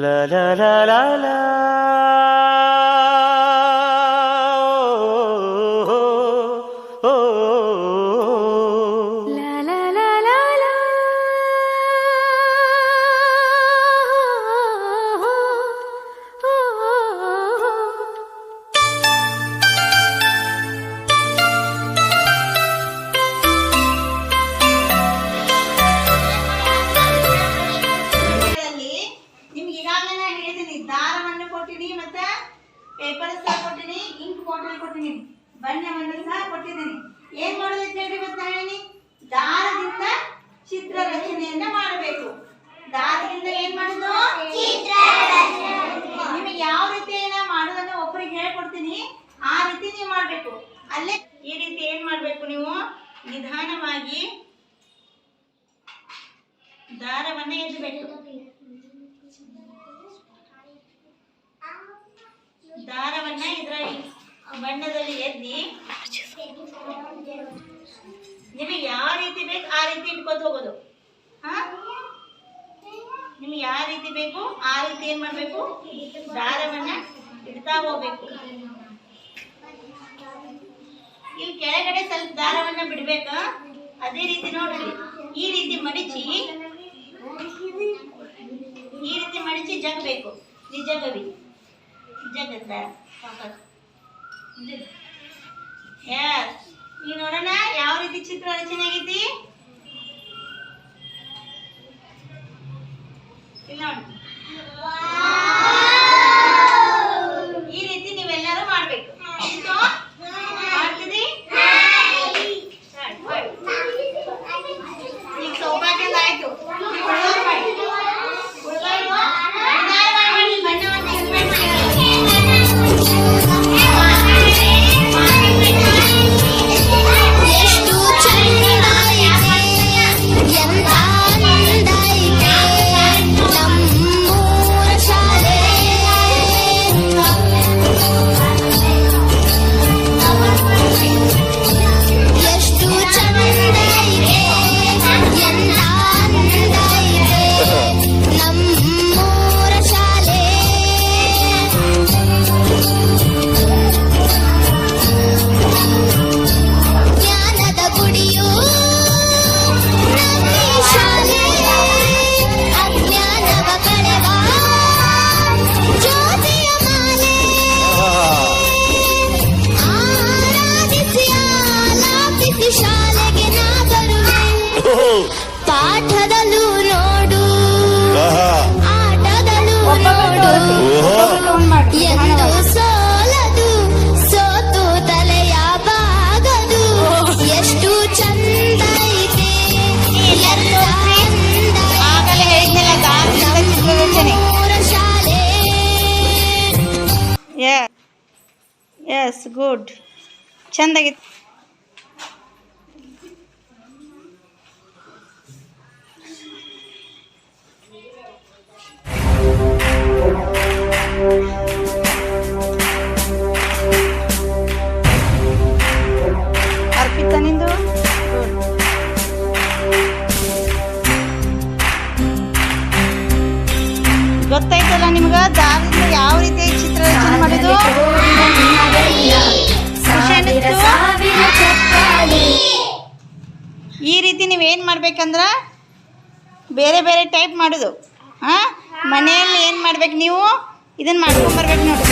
La la la la la. Paper ಸಹ ಕೊಟ್ಟಿನಿ ink bottle ಕೊಟ್ಟಿನಿ ಬಣ್ಣವನ್ನು ಸಹ ಕೊಟ್ಟಿದ್ದೀನಿ ಏನ್ ಮಾಡೋದು ಅಂತ ಹೇಳಿ ಮತ್ತೆ ಹೇಳಿ ದಾರದಿಂದ ಚಿತ್ರ ರಚನೆಯನ್ನ ಮಾಡಬೇಕು. ದಾರದಿಂದ ಏನ್ ಮಾಡುದು? ನಿಮಗೆ ಯಾವ ರೀತಿ ಏನ ಮಾಡೋದನ್ನ ಒಬ್ಬರಿಗೆ ಹೇಳ್ಕೊಡ್ತೀನಿ. ಆ ರೀತಿ ನೀವು ಮಾಡಬೇಕು. ಅಲ್ಲೇ ಈ ರೀತಿ ಏನ್ ಮಾಡಬೇಕು ನೀವು? ನಿಧಾನವಾಗಿ ದಾರವನ್ನ ಎದ್ದಬೇಕು ದಾರವನ್ನ ಇದರ ಬಣ್ಣದಲ್ಲಿ ಎದ್ದಿ. ನಿಮಗೆ ಯಾವ ರೀತಿ ಬೇಕು ಆ ರೀತಿ ಇಟ್ಕೊತ ಹೋಗೋದು. ಹಾ? ನಿಮ್ಗೆ ಯಾವ ರೀತಿ ಬೇಕು ಆ ರೀತಿ ಏನ್ ಮಾಡ್ಬೇಕು? ದಾರವನ್ನ ಇಡ್ತಾ ಹೋಗ್ಬೇಕು. ಇಲ್ಲಿ ಕೆಳಗಡೆ ಸ್ವಲ್ಪ ದಾರವನ್ನ ಬಿಡ್ಬೇಕ? ಅದೇ ರೀತಿ ನೋಡ್ರಿ. ಈ ರೀತಿ ಮಡಿಚಿ, ಈ ರೀತಿ ಮಡಿಚಿ ಜಗ್ಬೇಕು. ನಿಜಗವಿ ಜಗವಿ ಜಗತ್ತ ಈಗ ನೋಡೋಣ ಯಾವ ರೀತಿ ಚಿತ್ರ ರಚನೆ ಆಗೈತಿ ಎಸ್ ಗುಡ್ ಚಂದಾಗಿತ್ತು ಗೊತ್ತಾಯ್ತಲ್ಲ ನಿಮ್ಗ? ದಾರದಿಂದ ಯಾವ ರೀತಿ ಚಿತ್ರರಚನೆ ರಚನೆ ಮಾಡೋದು ಖುಷಿ ಈ ರೀತಿ ನೀವೇನು ಮಾಡ್ಬೇಕಂದ್ರ ಬೇರೆ ಬೇರೆ ಟೈಪ್ ಮಾಡೋದು. ಹಾಂ? ಮನೆಯಲ್ಲಿ ಏನು ಮಾಡ್ಬೇಕು ನೀವು? ಇದನ್ನು ಮಾಡ್ಕೊಂಬರ್ಬೇಕು ನೋಡಿ